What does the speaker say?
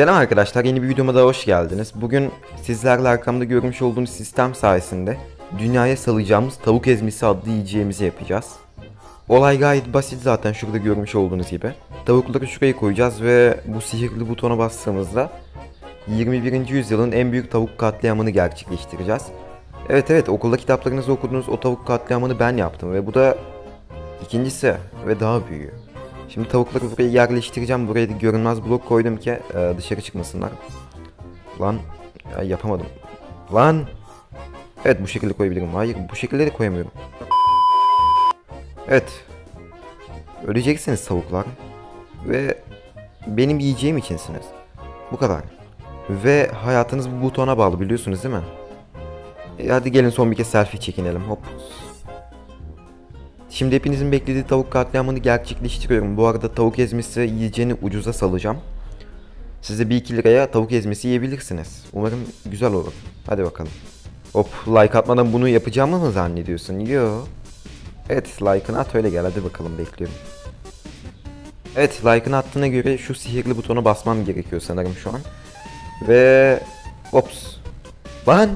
Selam arkadaşlar, yeni bir videoma daha hoş geldiniz. Bugün sizlerle arkamda görmüş olduğunuz sistem sayesinde dünyaya salacağımız tavuk ezmesi adlı yiyeceğimizi yapacağız. Olay gayet basit zaten şurada görmüş olduğunuz gibi. Tavukları şuraya koyacağız ve bu sihirli butona bastığımızda 21. yüzyılın en büyük tavuk katliamını gerçekleştireceğiz. Evet evet okulda kitaplarınızda okuduğunuz o tavuk katliamını ben yaptım ve bu da ikincisi ve daha büyüğü. Şimdi tavukları buraya yerleştireceğim. Buraya da görünmez blok koydum ki e, dışarı çıkmasınlar. Lan ya yapamadım. Lan. Evet bu şekilde koyabilirim. Hayır bu şekilde de koyamıyorum. Evet. Öleceksiniz tavuklar. Ve benim yiyeceğim içinsiniz. Bu kadar. Ve hayatınız bu butona bağlı biliyorsunuz değil mi? E, hadi gelin son bir kez selfie çekinelim. Hop. Şimdi hepinizin beklediği tavuk katliamını gerçekleştiriyorum. Bu arada tavuk ezmesi yiyeceğini ucuza salacağım. Size bir iki liraya tavuk ezmesi yiyebilirsiniz. Umarım güzel olur. Hadi bakalım. Hop like atmadan bunu yapacağımı mı zannediyorsun? Yo. Evet like'ını at öyle gel hadi bakalım bekliyorum. Evet like'ını attığına göre şu sihirli butona basmam gerekiyor sanırım şu an. Ve... Ops. Lan!